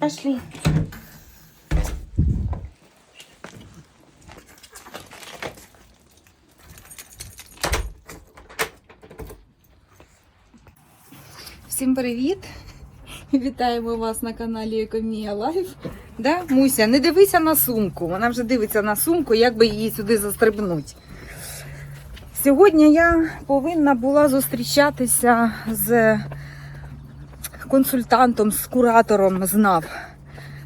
Пошли. Всім привіт! Вітаємо вас на каналі Екомія Лайф. Да, Муся, не дивися на сумку. Вона вже дивиться на сумку, як би її сюди застрибнуть. Сьогодні я повинна була зустрічатися з консультантом, з куратором знав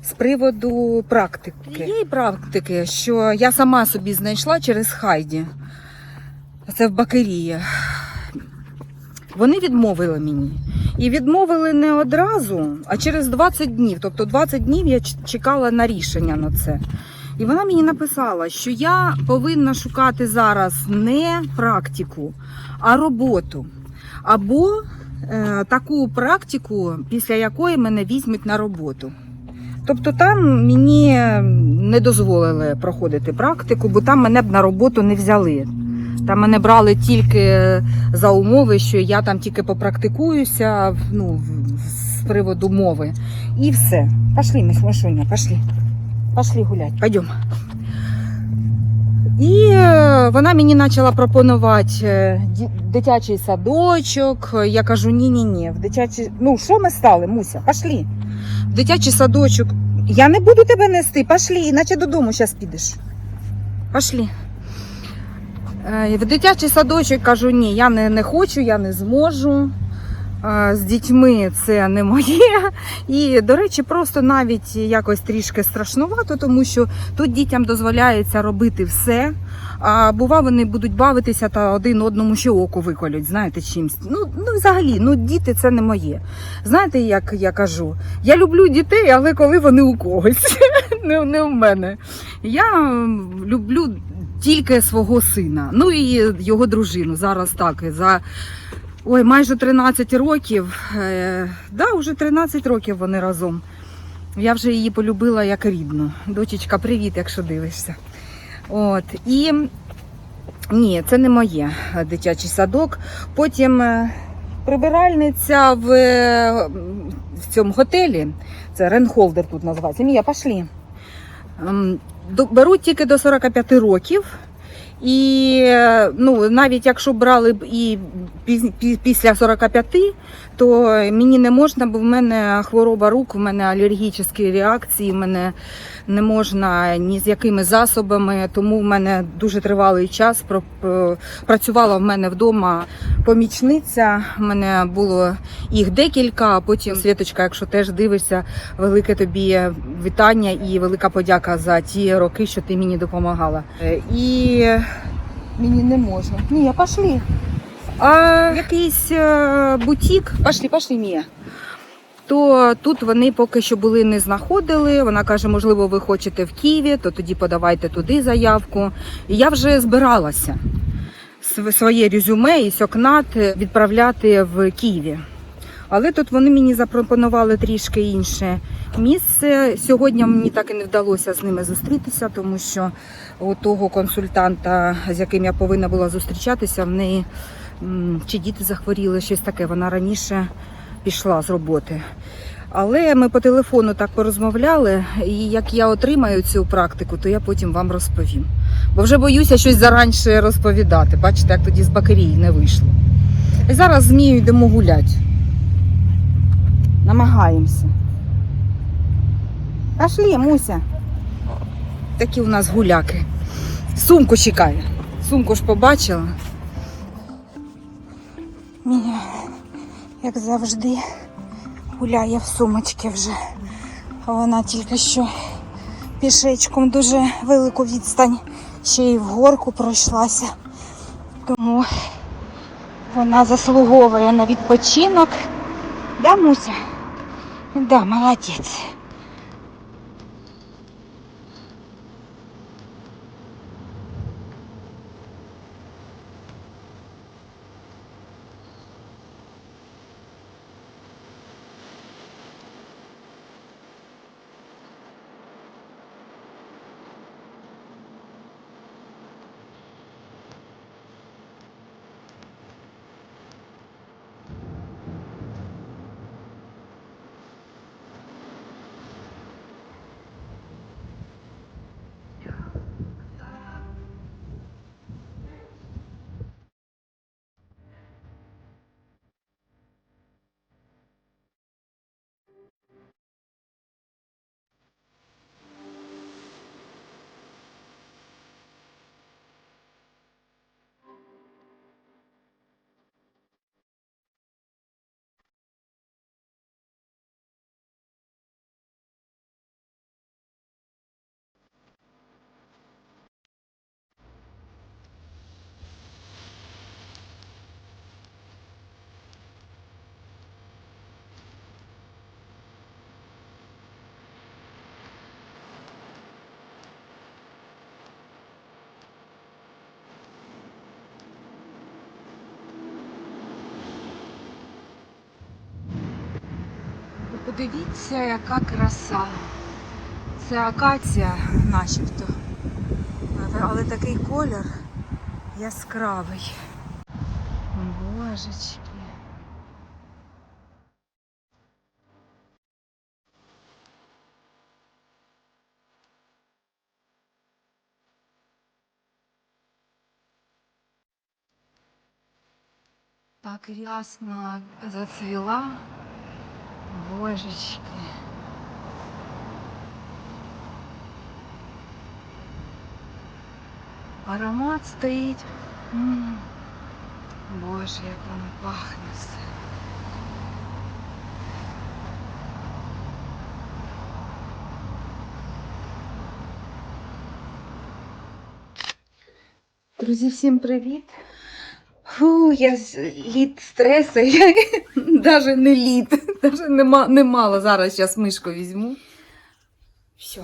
з приводу практики. Тієї практики, що я сама собі знайшла через Хайді. Це в Бакерії. Вони відмовили мені. І відмовили не одразу, а через 20 днів. Тобто 20 днів я чекала на рішення на це. І вона мені написала, що я повинна шукати зараз не практику, а роботу. Або таку практику, після якої мене візьмуть на роботу. Тобто там мені не дозволили проходити практику, бо там мене б на роботу не взяли. Там мене брали тільки за умови, що я там тільки попрактикуюся ну, з приводу мови. І все. Пошли, ми Машуня, пошли. Пошли гулять, пойдем. І е, вона мені почала пропонувати е, дитячий садочок. Я кажу: ні-ні-ні, в дитячий. Ну, що ми стали, Муся? Пошли. В дитячий садочок. Я не буду тебе нести, пошли, іначе додому зараз підеш. Пошли. Е, В дитячий садочок кажу, ні, я не, не хочу, я не зможу. З дітьми це не моє. І, до речі, просто навіть якось трішки страшнувато, тому що тут дітям дозволяється робити все. А бува, вони будуть бавитися та один одному ще око виколють, знаєте, чимсь. Ну, ну взагалі, ну діти це не моє. Знаєте, як я кажу? Я люблю дітей, але коли вони у когось, не, не в мене. Я люблю тільки свого сина, ну і його дружину. Зараз так. За ой, майже 13 років. Е, да, вже 13 років вони разом. Я вже її полюбила як рідну. Дочечка, привіт, якщо дивишся. От. І ні, це не моє дитячий садок. Потім е, прибиральниця в, е, в цьому готелі. Це Ренхолдер тут називається. Мія, пошли. Ем, Беруть тільки до 45 років. І е, ну, навіть якщо брали б і після 45, то мені не можна, бо в мене хвороба рук, в мене алергічні реакції, в мене не можна ні з якими засобами, тому в мене дуже тривалий час про- працювала в мене вдома помічниця. У мене було їх декілька. а Потім Світочка, якщо теж дивишся, велике тобі вітання і велика подяка за ті роки, що ти мені допомагала. Е, І мені не можна. Ні, пошли. А якийсь е, бутік, пошли, пошли, Мія. То тут вони поки що були не знаходили. Вона каже, можливо, ви хочете в Києві, то тоді подавайте туди заявку. І я вже збиралася своє резюме і сьокнат відправляти в Києві. Але тут вони мені запропонували трішки інше місце. Сьогодні мені так і не вдалося з ними зустрітися, тому що у того консультанта, з яким я повинна була зустрічатися, в неї чи діти захворіли, щось таке. Вона раніше пішла з роботи. Але ми по телефону так порозмовляли, і як я отримаю цю практику, то я потім вам розповім. Бо вже боюся щось заранше розповідати. Бачите, як тоді з бакерії не вийшло. І зараз з Мією йдемо гуляти. Намагаємося. Пошли, Муся. Такі у нас гуляки. Сумку чекає. Сумку ж побачила. Міня, як завжди, гуляє в сумочці вже. Вона тільки що пішечком дуже велику відстань ще й в горку пройшлася. Тому вона заслуговує на відпочинок. Да, Муся? Да, молодець. Подивіться, яка краса. Це акація начебто. Але, такий колір яскравий. Божечки. Так ясно зацвела. Божечки. Аромат стоїть. М. Боже, як воно пахне все. Друзі, всім привіт! Фу, я з- лід стресу, я навіть не лід, Навіть нема, немало. Зараз зараз мишку візьму. Все,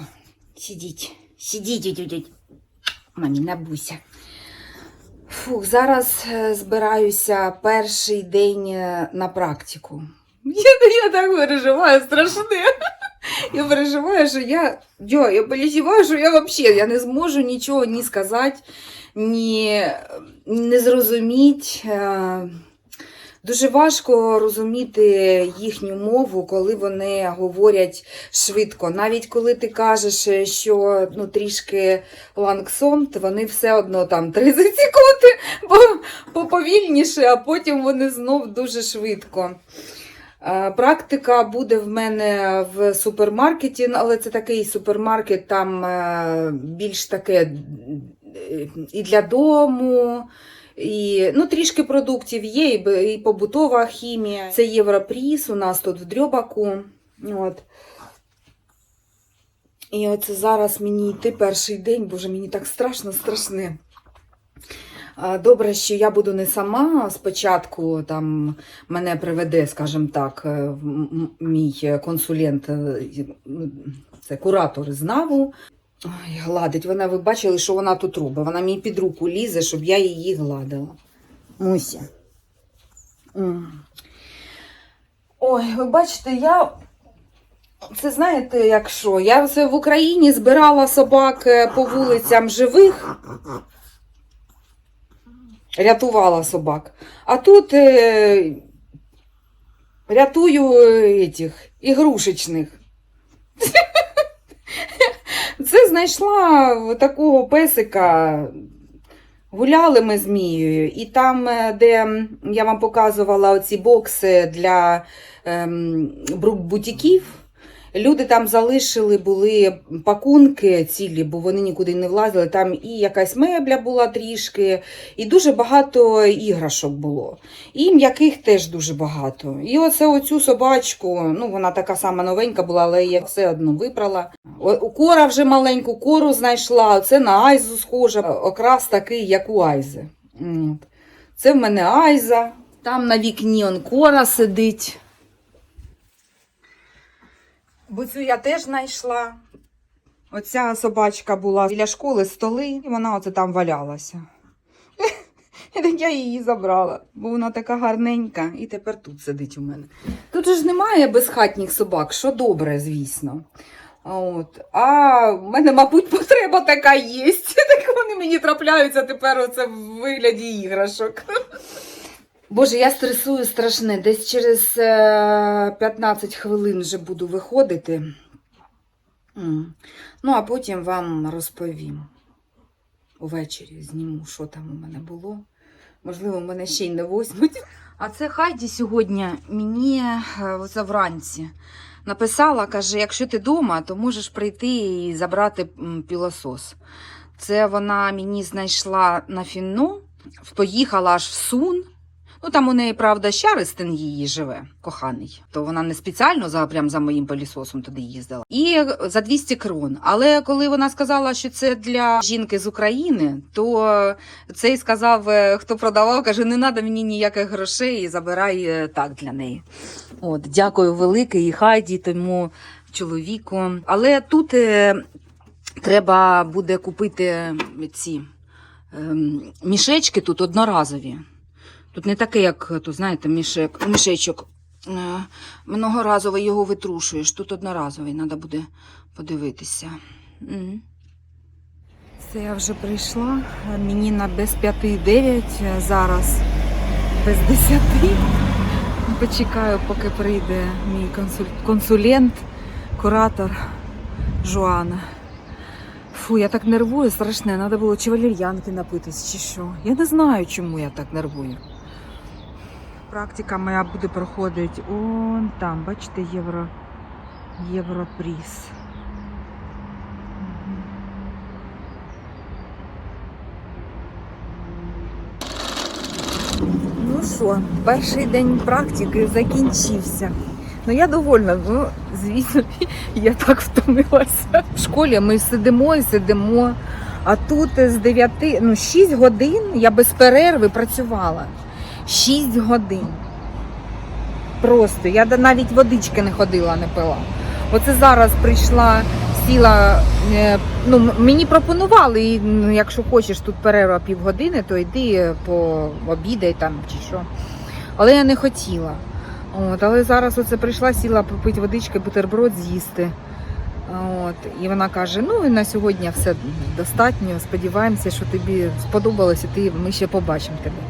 сидіть, сидіть, дідь. Мамі, набуся. Фух, зараз е, збираюся перший день е, на практику. Я, я так переживаю, страшне. Я переживаю, що я, я, я переживаю, що я взагалі я не зможу нічого ні сказати, ні не зрозуміти. Дуже важко розуміти їхню мову, коли вони говорять швидко. Навіть коли ти кажеш, що ну, трішки лангсон, то вони все одно там 30 секунд по- поповільніше, а потім вони знов дуже швидко. Е, Практика буде в мене в супермаркеті, ну, але це такий супермаркет, там е, більш таке е, і для дому, і ну, трішки продуктів є, і, побутова хімія. Це Європріс у нас тут в Дрьобаку. От. І оце зараз мені йти перший день, боже, мені так страшно, страшне. Добре, що я буду не сама. Спочатку там мене приведе, скажімо так, е, мій консулент, е, це куратор з НАВу. Ой, гладить. Вона, ви бачили, що вона тут робить. Вона мені під руку лізе, щоб я її гладила. Муся. Ой, ви бачите, я. Це знаєте, як що? Я це в Україні збирала собак е, по вулицям живих, рятувала собак. А тут е, рятую е, этих, ігрушечних. Знайшла такого песика. Гуляли ми з Мією, і там, е, де я вам показувала оці бокси для ем, бутіків, люди там залишили були пакунки цілі, бо вони нікуди не влазили. Там і якась мебля була трішки, і дуже багато іграшок було. І м'яких теж дуже багато. І оце оцю собачку, ну вона така сама новенька була, але я все одно випрала. У кора вже маленьку кору знайшла. Це на Айзу схоже. Окрас такий, як у Айзи. Це в мене Айза. Там на вікні он кора сидить. Бо цю я теж знайшла. Оця собачка була біля школи столи, і вона оце там валялася. Я її забрала, бо вона така гарненька, і тепер тут сидить у мене. Тут ж немає безхатніх собак, що добре, звісно. А в мене, мабуть, потреба така є. Так вони мені трапляються тепер оце в вигляді іграшок. Боже, я стресую страшне. Десь через е, 15 хвилин вже буду виходити. Ну, а потім вам розповім. Увечері зніму, що там у мене було. Можливо, мене ще й не возьмуть. А це Хайді сьогодні мені е, оце вранці написала, каже: якщо ти вдома, то можеш прийти і забрати пілосос. Це вона мені знайшла на фінну, поїхала аж в Сун. Ну там у неї, правда, Щаристин її живе, коханий. То вона не спеціально за прям за моїм пилісосом туди їздила. І за 200 крон. Але коли вона сказала, що це для жінки з України, то цей сказав, е, хто продавав, каже: не треба мені ніяких грошей, і забирай е, так для неї. От, дякую велике і Хайді, тому чоловіку. Але тут е, треба буде купити ці ем, мішечки тут одноразові. Тут не таке, як то знаєте, мішек, мішечок е, многоразовий його витрушуєш. Тут одноразовий, треба буде подивитися. Це я вже прийшла. Мені на без 5-9 зараз без 10. Почекаю, поки прийде мій консулент, куратор Жуана. Фу, я так нервую, страшне. Треба було чи валір'янки напитись, чи що. Я не знаю, чому я так нервую. Практика моя буде проходити он там, бачите, євро, європріс. Ну що, перший день практики закінчився. Ну я довольна, ну звісно, я так втомилася. В школі ми сидимо і сидимо, а тут з 9, ну 6 годин я без перерви працювала. 6 годин. Просто. Я навіть водички не ходила, не пила. Оце зараз прийшла, сіла. е, Ну, мені пропонували, ну, якщо хочеш тут перерва півгодини, то йди по обідай там чи що. Але я не хотіла. От, але зараз оце прийшла, сіла попити водички, бутерброд з'їсти. От, і вона каже: ну на сьогодні все достатньо. Сподіваємося, що тобі сподобалося, ти, ми ще побачимо тебе.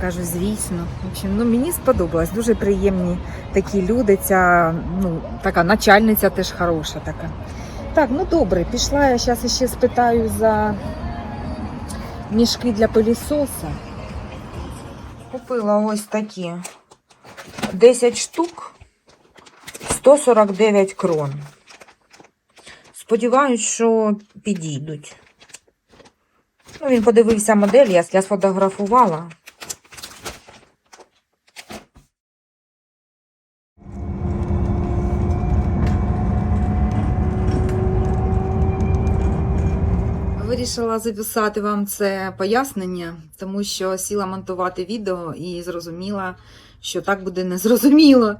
Кажу, звісно. В общем, ну, мені сподобалось. Дуже приємні такі люди. Ця ну, така начальниця теж хороша така. Так, ну добре, пішла я зараз ще спитаю за мішки для пилісоса. Купила ось такі 10 штук 149 крон. Сподіваюсь, що підійдуть. Ну, він подивився модель, я сфотографувала. Вирішила записати вам це пояснення, тому що сіла монтувати відео і зрозуміла, що так буде незрозуміло.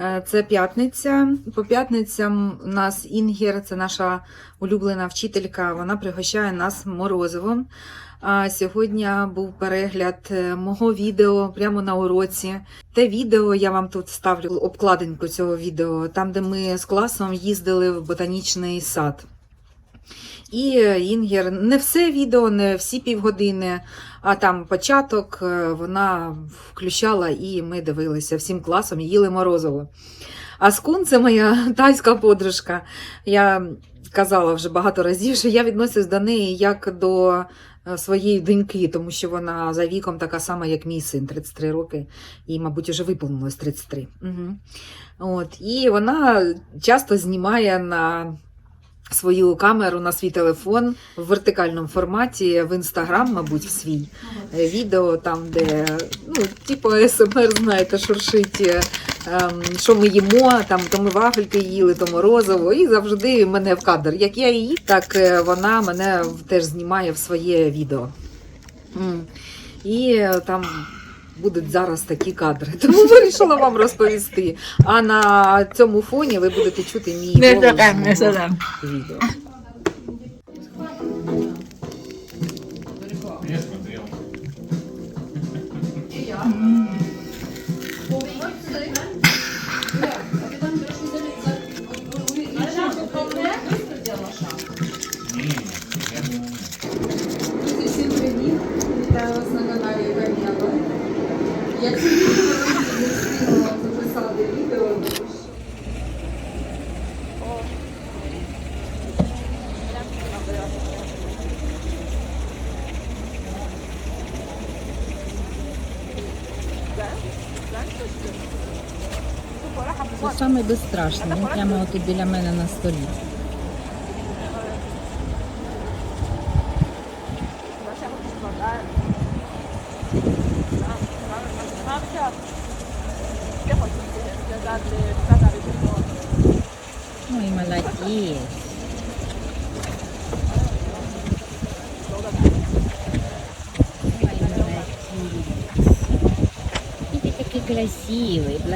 Е, Це п'ятниця. По п'ятницям у нас Інгер, це наша улюблена вчителька, вона пригощає нас морозивом. А сьогодні був перегляд е, мого відео прямо на уроці. Те відео я вам тут ставлю обкладинку цього відео, там, де ми з класом їздили в ботанічний сад. І Інгер не все відео, не всі півгодини, а там початок е, вона включала і ми дивилися всім класом, їли морозиво. А скун це моя тайська подружка. Я казала вже багато разів, що я відносюсь до неї як до е, своєї доньки, тому що вона за віком така сама, як мій син, 33 роки, і, мабуть, вже виповнилось 33. Угу. От, і вона часто знімає на свою камеру на свій телефон в вертикальному форматі в інстаграм, мабуть, в свій відео, там, де ну, типу СМР, знаєте, шуршить, е, ем, що ми їмо, там то ми вафельки їли, то морозиво, і завжди мене в кадр. Як я її, так е, вона мене теж знімає в своє відео. І е, там будуть зараз такі кадри. Тому вирішила вам розповісти. А на цьому фоні ви будете чути мій Не голос відео. Це саме безстрашне. Він прямо от біля мене на столі.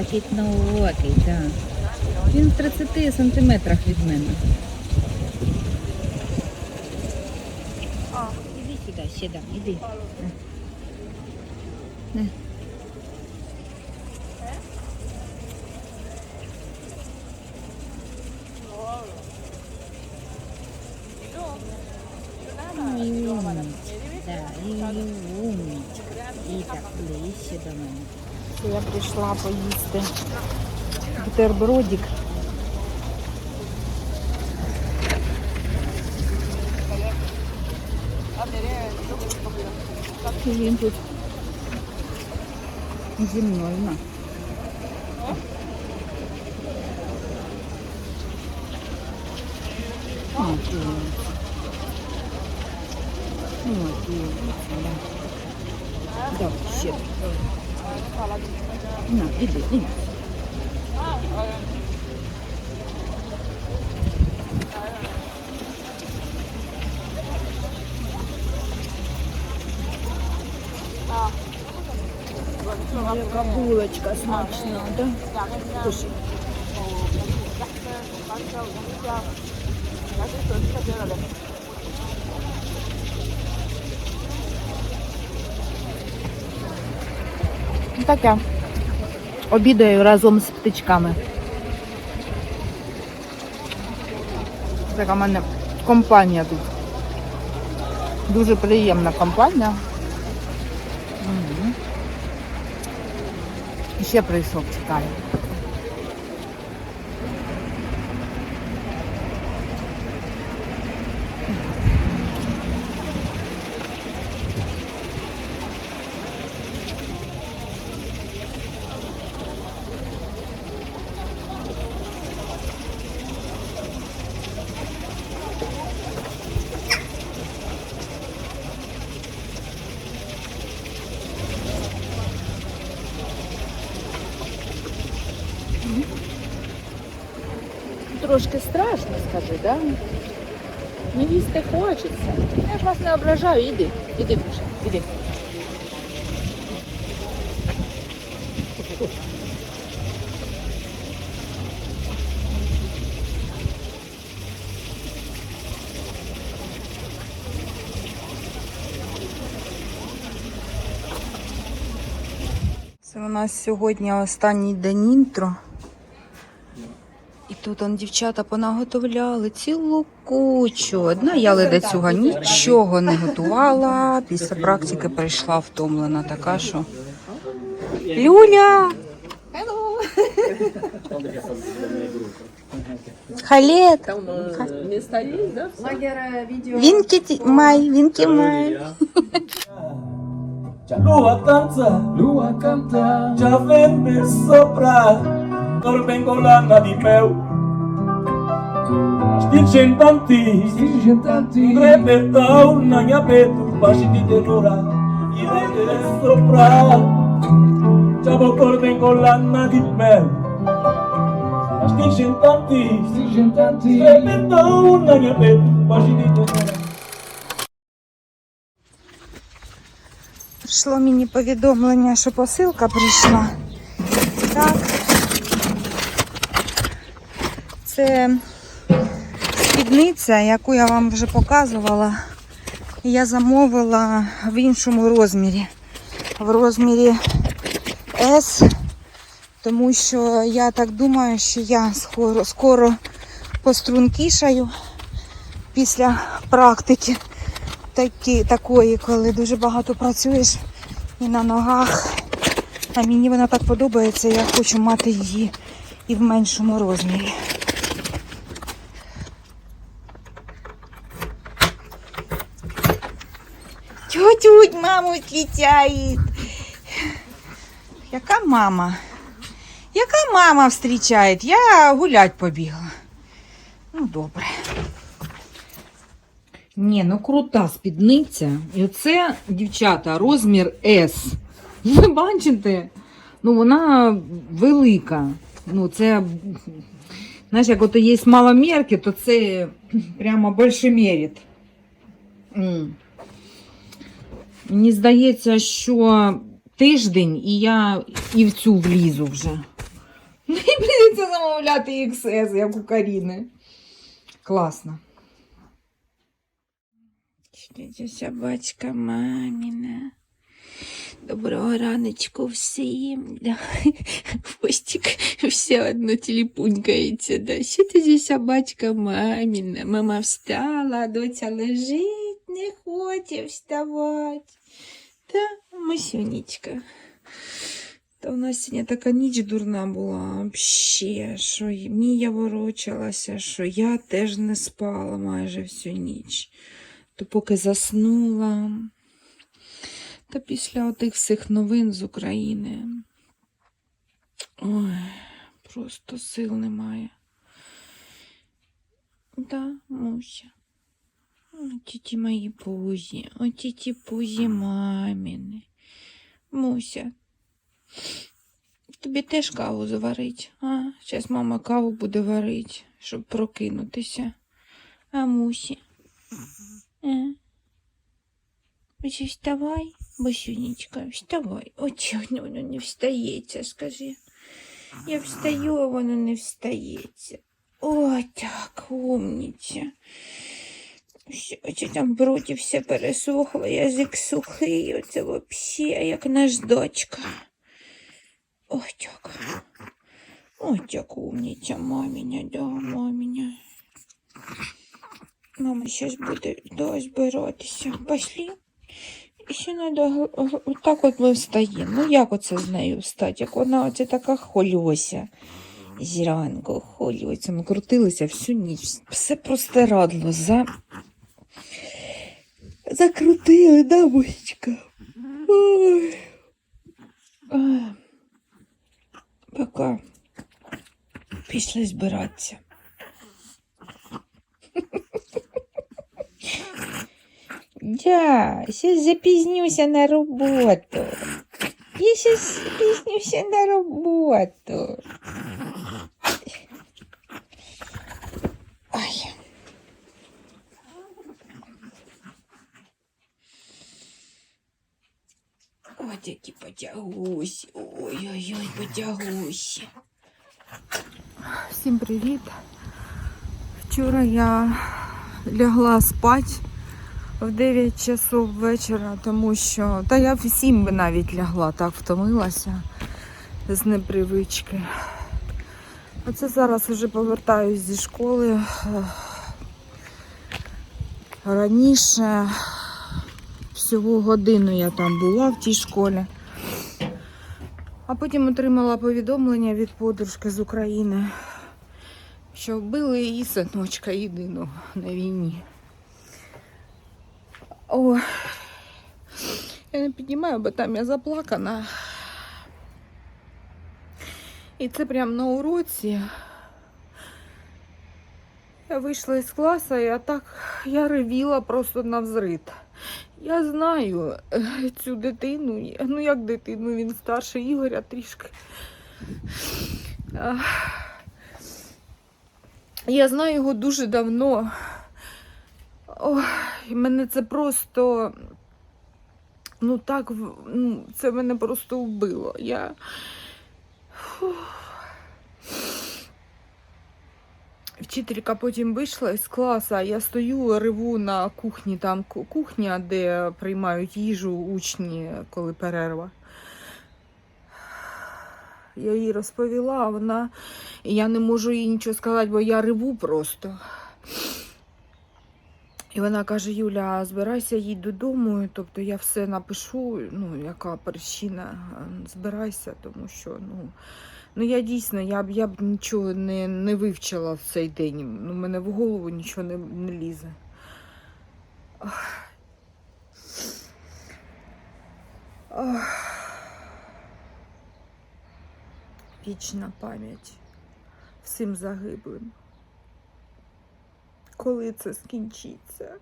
Блакитноокий, ну, так. Він в 30 сантиметрах від мене. Іди сюди, ще іди. На. Е. И умничка. І так ближче до мене. Це я прийшла поїсти бутербродик. І він тут зі мною на. О, Іди, іди. Яка булочка смачна, да? Кушай. Ну, Таке. Обідаю разом з птичками. Така в мене компанія тут. Дуже приємна компанія. Угу. Ще прийшов, чекає. Трошки страшно, скажи, да? Ну їсти хочеться. Я ж вас не ображаю, іди, іди, Миша, іди. Це у нас сьогодні останній день інтро. Тут он дівчата понаготовляли цілу кучу. Одна я ледацюга нічого не готувала. Після практики прийшла втомлена така, що. Люля! Халет! Вінки ті- май, вінки май. Lua canta, lua canta, já vem me soprar, dormem com lana de mel. Stilchen tanti, stilchen tanti, repetau na minha peito, baixo de tenura, e de soprar, já vou dormem com lana de mel. Stilchen tanti, stilchen tanti, repetau na minha peito, baixo de tenura. Прийшло мені повідомлення, що посилка прийшла. Так. Це спідниця, яку я вам вже показувала. Я замовила в іншому розмірі. В розмірі S. Тому що я так думаю, що я скоро, скоро пострункішаю після практики такі, такої, коли дуже багато працюєш і на ногах. А мені вона так подобається, я хочу мати її і в меншому розмірі. Тють-тють, маму відлітяє. Яка мама? Яка мама зустрічає? Я гулять побігла. Ну, добре. Ні, ну крута спідниця. І оце, дівчата, розмір S. Ви бачите? Ну, вона велика. Ну, це, знаєш, як ото є маломірки, то це прямо большемірить. М. Мені здається, що тиждень і я і в цю влізу вже. Мені прийдеться замовляти XS, як у Каріни. Класно. Тетя собачка маміна. Доброго раночку всім. Хвостик все одно телепунькається. Да. Що ти собачка маміна? Мама встала, доця лежить Не хоче вставати. Та, Масюнечка. Та у нас сьогодні така ніч дурна була, взагалі, що Мія ворочалася, що я теж не спала майже всю ніч. То поки заснула. Та після отих всіх новин з України. Ой, просто сил немає. Да, Муся. Оті ті мої пузі, оті ті пузі маміни. Муся, тобі теж каву заварить, а? Зараз мама каву буде варить, щоб прокинутися. А Мусі? А? Ось вставай, босюнечка, вставай. Чого воно не встається, скажи. Я встаю, а воно не встається. О, так, умниця. Це там бруді все пересохло, язик сухий, оце вообще, як наш так. Ой, так умниця, маміня, да, маміня. Мама зараз буде да, збиратися. Пошли. І ще треба отак от ми встаємо. Ну як оце з нею встати? Як вона оце така хольося. Зранку хольося. Ми крутилися всю ніч. Все простирадло. За... Закрутили, да, бусечка? Ой. Ай. Пока. Пішли збиратися. Да, сейчас запізнюся на роботу. Я сейчас запізнюся на роботу. Потягусь. Ой-ой-ой, потягусь. Всім привіт. Вчора я лягла спати в 9 часов вечора, тому що. Та я в 7 би навіть лягла, так втомилася з непривички. Оце зараз вже повертаюсь зі школи. Раніше всього годину я там була в тій школі. А потім отримала повідомлення від подружки з України, що вбили її синочка єдиного на війні. О, я не піднімаю, бо там я заплакана. І це прямо на уроці. Я вийшла із класу, і я так я ревіла просто на взрит. Я знаю е, цю дитину. Ну як дитину, він старший Ігоря трішки. Я знаю його дуже давно. Ой, мене це просто. Ну так, ну, це мене просто вбило. Я. Фух. Вчителька потім вийшла із класу, я стою, реву на кухні, там кухня, де приймають їжу учні, коли перерва. Я їй розповіла, а вона. Я не можу їй нічого сказати, бо я реву просто. І вона каже: Юля, збирайся, їдь додому. Тобто я все напишу, ну, яка причина, збирайся, тому що ну, ну я дійсно я б я б нічого не, не вивчила в цей день. Ну, мене в голову нічого не, не лізе. Вічна пам'ять всім загиблим. Коли це скінчиться?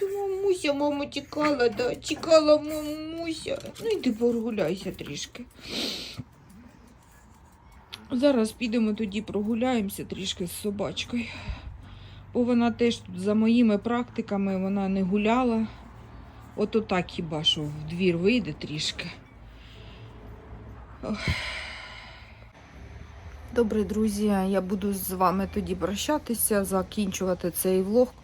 Думаю, Муся, мама тікала, да, тікала мамуся. Ну йди прогуляйся трішки. Зараз підемо тоді прогуляємося трішки з собачкою. Бо вона теж тут за моїми практиками вона не гуляла. Ото так хіба що в двір вийде трішки. Ох. Добре, друзі, я буду з вами тоді прощатися, закінчувати цей влог,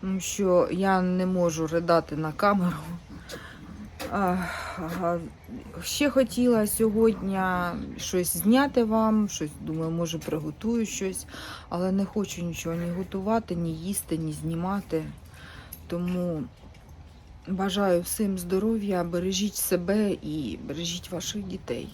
тому що я не можу ридати на камеру. Ще хотіла сьогодні щось зняти вам, щось думаю, може приготую щось, але не хочу нічого ні готувати, ні їсти, ні знімати. Тому бажаю всім здоров'я, бережіть себе і бережіть ваших дітей.